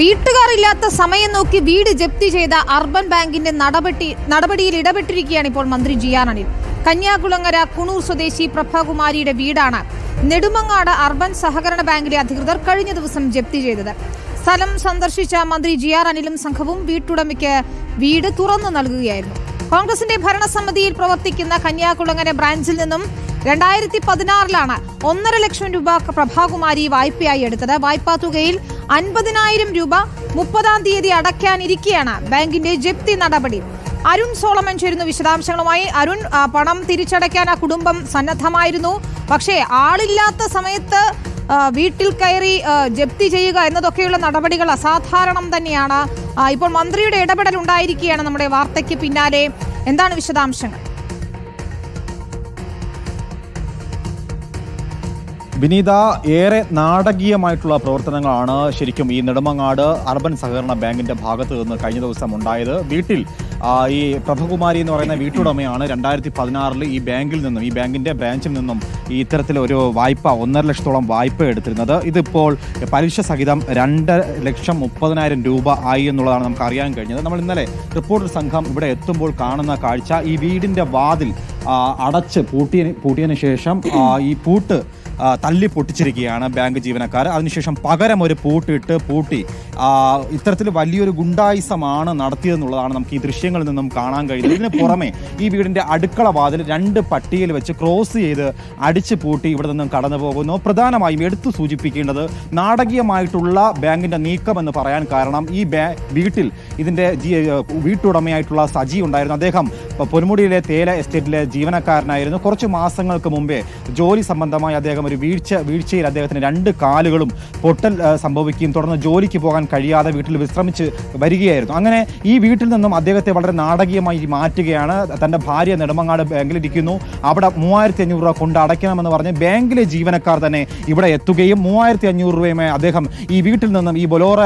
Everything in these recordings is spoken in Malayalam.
വീട്ടുകാരില്ലാത്ത സമയം നോക്കി വീട് ജപ്തി ചെയ്ത അർബൻ ബാങ്കിന്റെ നടപടി നടപടിയിൽ ഇടപെട്ടിരിക്കുകയാണ് ഇപ്പോൾ മന്ത്രി ജി ആർ അനിൽ. കന്യാകുളങ്ങര കുണൂർ സ്വദേശി പ്രഭാകുമാരിയുടെ വീടാണ് നെടുമങ്ങാട് അർബൻ സഹകരണ ബാങ്കിലെ അധികൃതർ കഴിഞ്ഞ ദിവസം ജപ്തി ചെയ്തത്. സ്ഥലം സന്ദർശിച്ച മന്ത്രി ജി ആർ അനിലും സംഘവും വീട്ടുടമയ്ക്ക് വീട് തുറന്നു നൽകുകയായിരുന്നു. കോൺഗ്രസിന്റെ ഭരണസമിതിയിൽ പ്രവർത്തിക്കുന്ന കന്യാകുളങ്ങര ബ്രാഞ്ചിൽ നിന്നും രണ്ടായിരത്തി പതിനാറിലാണ് ഒന്നര ലക്ഷം രൂപ പ്രഭാകുമാരി വായ്പയായി എടുത്തത്. വായ്പാ തുകയിൽ അൻപതിനായിരം രൂപ മുപ്പതാം തീയതി അടയ്ക്കാനിരിക്കെയാണ് ബാങ്കിന്റെ ജപ്തി നടപടി. അരുൺ സോളമൻ ചേരുന്നു വിശദാംശങ്ങളുമായി. അരുൺ പണം തിരിച്ചടയ്ക്കാൻ ആ കുടുംബം സന്നദ്ധമായിരുന്നു. പക്ഷേ ആളില്ലാത്ത സമയത്ത് വീട്ടിൽ കയറി ജപ്തി ചെയ്യുക എന്നതൊക്കെയുള്ള നടപടികൾ അസാധാരണം തന്നെയാണ്. ഇപ്പോൾ മന്ത്രിയുടെ ഇടപെടൽ ഉണ്ടായിരിക്കുകയാണ് നമ്മുടെ വാർത്തയ്ക്ക് പിന്നാലെ. എന്താണ് വിശദാംശങ്ങൾ? വിനീത ഏറെ നാടകീയമായിട്ടുള്ള പ്രവർത്തനങ്ങളാണ് ശരിക്കും ഈ നെടുമങ്ങാട് അർബൻ സഹകരണ ബാങ്കിന്റെ ഭാഗത്ത് നിന്ന് കഴിഞ്ഞ ദിവസം ഉണ്ടായത്. വീട്ടിൽ ഈ പ്രഭകുമാരി എന്ന് പറയുന്ന വീട്ടുടമയാണ് രണ്ടായിരത്തി പതിനാറിൽ ഈ ബാങ്കിൽ നിന്നും ഈ ബാങ്കിന്റെ ബ്രാഞ്ചിൽ നിന്നും ഈ ഇത്തരത്തിലൊരു വായ്പ ഒന്നര ലക്ഷത്തോളം വായ്പ എടുത്തിരുന്നത്. ഇതിപ്പോൾ പലിശ സഹിതം രണ്ട് ലക്ഷം മുപ്പതിനായിരം രൂപ ആയി എന്നുള്ളതാണ് നമുക്ക് അറിയാൻ കഴിഞ്ഞത്. നമ്മൾ ഇന്നലെ റിപ്പോർട്ടർ സംഘം ഇവിടെ എത്തുമ്പോൾ കാണുന്ന കാഴ്ച ഈ വീടിന്റെ വാതിൽ അടച്ച് പൂട്ടിയ പൂട്ടിയതിനു ശേഷം ഈ പൂട്ട് തല്ലി പൊട്ടിച്ചിരിക്കുകയാണ് ബാങ്ക് ജീവനക്കാർ. അതിനുശേഷം പകരം ഒരു പൂട്ടിട്ട് പൂട്ടി ഇത്തരത്തിൽ വലിയൊരു ഗുണ്ടായിസമാണ് നടത്തിയതെന്നുള്ളതാണ് നമുക്ക് ഈ ദൃശ്യങ്ങളിൽ നിന്നും കാണാൻ കഴിയുന്നത്. ഇതിന് പുറമെ ഈ വീടിന്റെ അടുക്കള വാതിൽ രണ്ട് പട്ടിയിൽ വെച്ച് ക്രോസ് ചെയ്ത് അടിച്ച് പൂട്ടി ഇവിടെ നിന്നും കടന്നു പോകുന്നു. പ്രധാനമായും എടുത്തു സൂചിപ്പിക്കേണ്ടത് നാടകീയമായിട്ടുള്ള ബാങ്കിന്റെ നീക്കം എന്ന് പറയാൻ കാരണം ഈ വീട്ടിൽ ഇതിന്റെ വീട്ടുടമയായിട്ടുള്ള സജി ഉണ്ടായിരുന്നു. അദ്ദേഹം പൊന്മുടിയിലെ തേല എസ്റ്റേറ്റിലെ ജീവനക്കാരനായിരുന്നു. കുറച്ച് മാസങ്ങൾക്ക് മുമ്പേ ജോലി സംബന്ധമായി അദ്ദേഹം ഒരു വീഴ്ച വീഴ്ചയിൽ അദ്ദേഹത്തിന് രണ്ട് കാലുകളും പൊട്ടൽ സംഭവിക്കുകയും തുടർന്ന് ജോലിക്ക് പോകാൻ കഴിയാതെ വീട്ടിൽ വിശ്രമിച്ച് വരികയായിരുന്നു. അങ്ങനെ ഈ വീട്ടിൽ നിന്നും അദ്ദേഹത്തെ വളരെ നാടകീയമായി മാറ്റുകയാണ്. തന്റെ ഭാര്യ നെടുമങ്ങാട് ബാങ്കിലിരിക്കുന്നു. അവിടെ മൂവായിരത്തി അഞ്ഞൂറ് രൂപ കൊണ്ട് അടയ്ക്കണമെന്ന് പറഞ്ഞ് ബാങ്കിലെ ജീവനക്കാർ തന്നെ ഇവിടെ എത്തുകയും മൂവായിരത്തി അഞ്ഞൂറ് രൂപയുമായി അദ്ദേഹം ഈ വീട്ടിൽ നിന്നും ഈ ബൊലോറ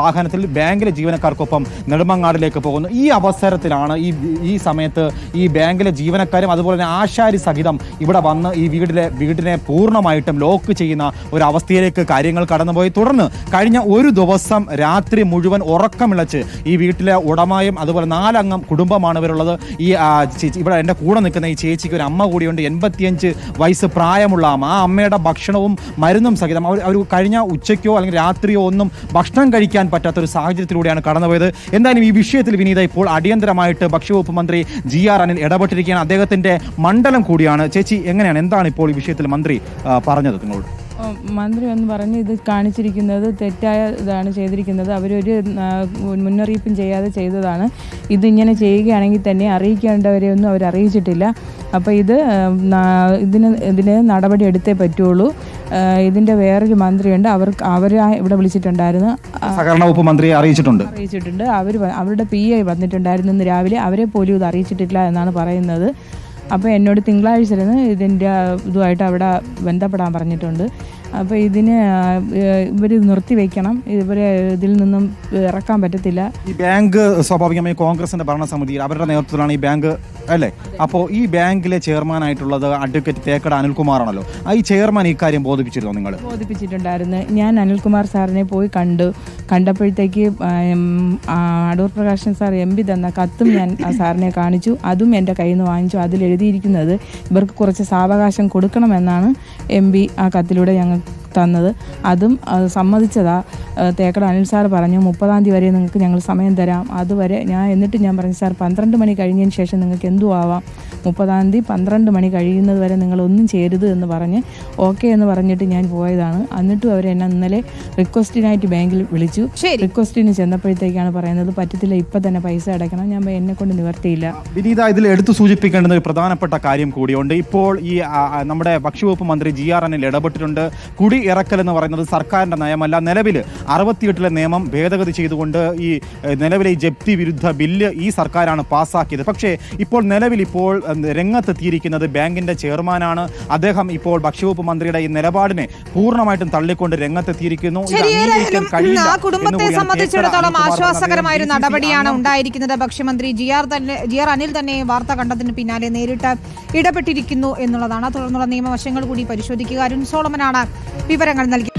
വാഹനത്തിൽ ബാങ്കിലെ ജീവനക്കാർക്കൊപ്പം നെടുമങ്ങാടിലേക്ക് പോകുന്നു. ഈ അവസരത്തിലാണ് ഈ ഈ സമയത്ത് ഈ ബാങ്കിലെ ജീവനക്കാരും അതുപോലെ തന്നെ ആശാരി സഹിതം ഇവിടെ വന്ന് ഈ വീടിലെ വീടിനെ പൂർണമായിട്ടും ലോക്ക് ചെയ്യുന്ന ഒരു അവസ്ഥയിലേക്ക് കാര്യങ്ങൾ കടന്നുപോയി. തുടർന്ന് കഴിഞ്ഞ ഒരു ദിവസം രാത്രി മുഴുവൻ ഉറക്കമിളച്ച് ഈ വീട്ടിലെ ഉടമയും അതുപോലെ നാലംഗം കുടുംബമാണ് ഇവരുള്ളത്. ഈ ഇവിടെ എന്റെ കൂടെ നിൽക്കുന്ന ഈ ചേച്ചിക്ക് ഒരു അമ്മ കൂടിയുണ്ട്. എൺപത്തിയഞ്ച് വയസ്സ് പ്രായമുള്ള അമ്മ ആ അമ്മയുടെ ഭക്ഷണവും മരുന്നും സഹിതം അവർ അവർ കഴിഞ്ഞ ഉച്ചയ്ക്കോ അല്ലെങ്കിൽ രാത്രിയോ ഒന്നും ഭക്ഷണം കഴിക്കാൻ പറ്റാത്ത ഒരു സാഹചര്യത്തിലൂടെയാണ് കടന്നുപോയത്. എന്തായാലും ഈ വിഷയത്തിൽ വിനീത ഇപ്പോൾ അടിയന്തരമായിട്ട് ഭക്ഷ്യവകുപ്പ് മന്ത്രി ജി ആർ അനിൽ ഇടപെട്ടിരിക്കുകയാണ്. അദ്ദേഹത്തിന്റെ മണ്ഡലം കൂടിയാണ്. ചേച്ചി എങ്ങനെയാണ്? എന്താണ് ഇപ്പോൾ ഈ വിഷയത്തിൽ മന്ത്രി പറഞ്ഞത് നിങ്ങളോട്? മന്ത്രി ഒന്ന് പറഞ്ഞ് ഇത് കാണിച്ചിരിക്കുന്നത് തെറ്റായ ഇതാണ് ചെയ്തിരിക്കുന്നത്. അവരൊരു മുന്നറിയിപ്പും ചെയ്യാതെ ചെയ്തതാണ്. ഇതിങ്ങനെ ചെയ്യുകയാണെങ്കിൽ തന്നെ അറിയിക്കേണ്ടവരെ ഒന്നും അവർ അറിയിച്ചിട്ടില്ല. അപ്പോൾ ഇത് ഇതിന് ഇതിന് നടപടി എടുത്തേ പറ്റുള്ളൂ. ഇതിന്റെ വേറൊരു മന്ത്രിയുണ്ട്. അവർക്ക് അവർ ഇവിടെ വിളിച്ചിട്ടുണ്ടായിരുന്നു. സഹകരണ വകുപ്പ് മന്ത്രിയെ അറിയിച്ചിട്ടുണ്ട്. അറിയിച്ചിട്ടുണ്ട്. അവർ അവരുടെ പി ഐ വന്നിട്ടുണ്ടായിരുന്നു ഇന്ന് രാവിലെ. അവരെ പോലും ഇത് അറിയിച്ചിട്ടില്ല എന്നാണ് പറയുന്നത്. അപ്പോൾ എന്നോട് തിങ്കളാഴ്ച ഇതിന്റെ ഇതുമായിട്ട് അവിടെ ബന്ധപ്പെടാൻ പറഞ്ഞിട്ടുണ്ട്. അപ്പോൾ ഇതിന് ഇവർ നിർത്തി വെക്കണം. ഇവരെ ഇതിൽ നിന്നും ഇറക്കാൻ പറ്റത്തില്ല. ഈ ബാങ്ക് സ്വാഭാവികമായി കോൺഗ്രസിന്റെ ഭരണസമിതിയിൽ അവരുടെ നേതൃത്വത്തിലാണ് ഈ ബാങ്ക് അല്ലേ? അപ്പോൾ ഈ ബാങ്കിലെ ചെയർമാനായിട്ടുള്ളത് അഡ്വക്കേറ്റ് തേക്കട അനിൽകുമാറാണല്ലോ. ആ ഈ ചെയർമാൻ ഈ കാര്യം ബോധിപ്പിച്ചിരുന്നോ നിങ്ങൾ ബോധിപ്പിച്ചിട്ടുണ്ടായിരുന്നു. ഞാൻ അനിൽകുമാർ സാറിനെ പോയി കണ്ടു. കണ്ടപ്പോഴത്തേക്ക് Adoor Prakashan sir M P തന്ന കത്തും ഞാൻ ആ സാറിനെ കാണിച്ചു. അതും എന്റെ കയ്യിൽ നിന്ന് വാങ്ങിച്ചു. അതിൽ എഴുതിയിരിക്കുന്നത് ഇവർക്ക് കുറച്ച് സാവകാശം കൊടുക്കണമെന്നാണ് എം പി ആ കത്തിലൂടെ ഞങ്ങൾ തന്നത്. അതും സമ്മതിച്ചതാ. തേക്കട അനിൽ സാർ പറഞ്ഞു മുപ്പതാം തീയതി വരെ നിങ്ങൾക്ക് ഞങ്ങൾ സമയം തരാം. അതുവരെ ഞാൻ എന്നിട്ട് ഞാൻ പറഞ്ഞു സാർ പന്ത്രണ്ട് മണി കഴിഞ്ഞതിന് ശേഷം നിങ്ങൾക്ക് എന്തു ആവാം. മുപ്പതാം തീയതി പന്ത്രണ്ട് മണി കഴിയുന്നത് വരെ നിങ്ങളൊന്നും ചെയ്യരുത് എന്ന് പറഞ്ഞ് ഓക്കെ എന്ന് പറഞ്ഞിട്ട് ഞാൻ പോയതാണ്. എന്നിട്ടും അവർ എന്നെ ഇന്നലെ റിക്വസ്റ്റിനായിട്ട് ബാങ്കിൽ വിളിച്ചു. ശരി. റിക്വസ്റ്റിന് ചെന്നപ്പോഴത്തേക്കാണ് പറയുന്നത് പറ്റത്തില്ല ഇപ്പം തന്നെ പൈസ അടയ്ക്കണം. ഞാൻ എന്നെ കൊണ്ട് നിവർത്തിയില്ല. വിനീത ഇതിൽ എടുത്തു സൂചിപ്പിക്കേണ്ടുന്ന ഒരു പ്രധാനപ്പെട്ട കാര്യം കൂടിയുണ്ട്. ഇപ്പോൾ ഈ നമ്മുടെ ഭക്ഷ്യവകുപ്പ് മന്ത്രി ജി ആർ എന്നിൽ ഇടപെട്ടിട്ടുണ്ട്. കുടി ഇറക്കൽ എന്ന് പറയുന്നത് സർക്കാരിന്റെ നയമല്ല. നിലവിൽ അറുപത്തിയെട്ടിലെ നിയമം ഭേദഗതി ചെയ്തുകൊണ്ട് ഈ നിലവിലെ ഈ ജപ്തി വിരുദ്ധ ബില്ല് ഈ സർക്കാരാണ് പാസ്സാക്കിയത്. പക്ഷേ ഇപ്പോൾ നിലവിൽ ഇപ്പോൾ രംഗത്തെത്തിയിരിക്കുന്നത് ബാങ്കിന്റെ ചെയർമാനാണ്. അദ്ദേഹം ഇപ്പോൾ ഭക്ഷ്യവകുപ്പ് മന്ത്രിയുടെ ഈ നിലപാടിനെ പൂർണമായിട്ടും തള്ളിക്കൊണ്ട് രംഗത്തെത്തിയിരിക്കുന്നു. ആ കുടുംബത്തെ സംബന്ധിച്ചിടത്തോളം ആശ്വാസകരമായ ഒരു നടപടിയാണ് ഉണ്ടായിരിക്കുന്നത്. ഭക്ഷ്യമന്ത്രി ജി ആർ തന്നെ ജി ആർ അനിൽ തന്നെ വാർത്ത കണ്ടതിന് പിന്നാലെ നേരിട്ട് ഇടപെട്ടിരിക്കുന്നു എന്നുള്ളതാണ്. തുടർന്നുള്ള നിയമവശങ്ങൾ കൂടി പരിശോധിക്കുക. അരുൺ സോളമനാണ് വിവരങ്ങൾ നൽകി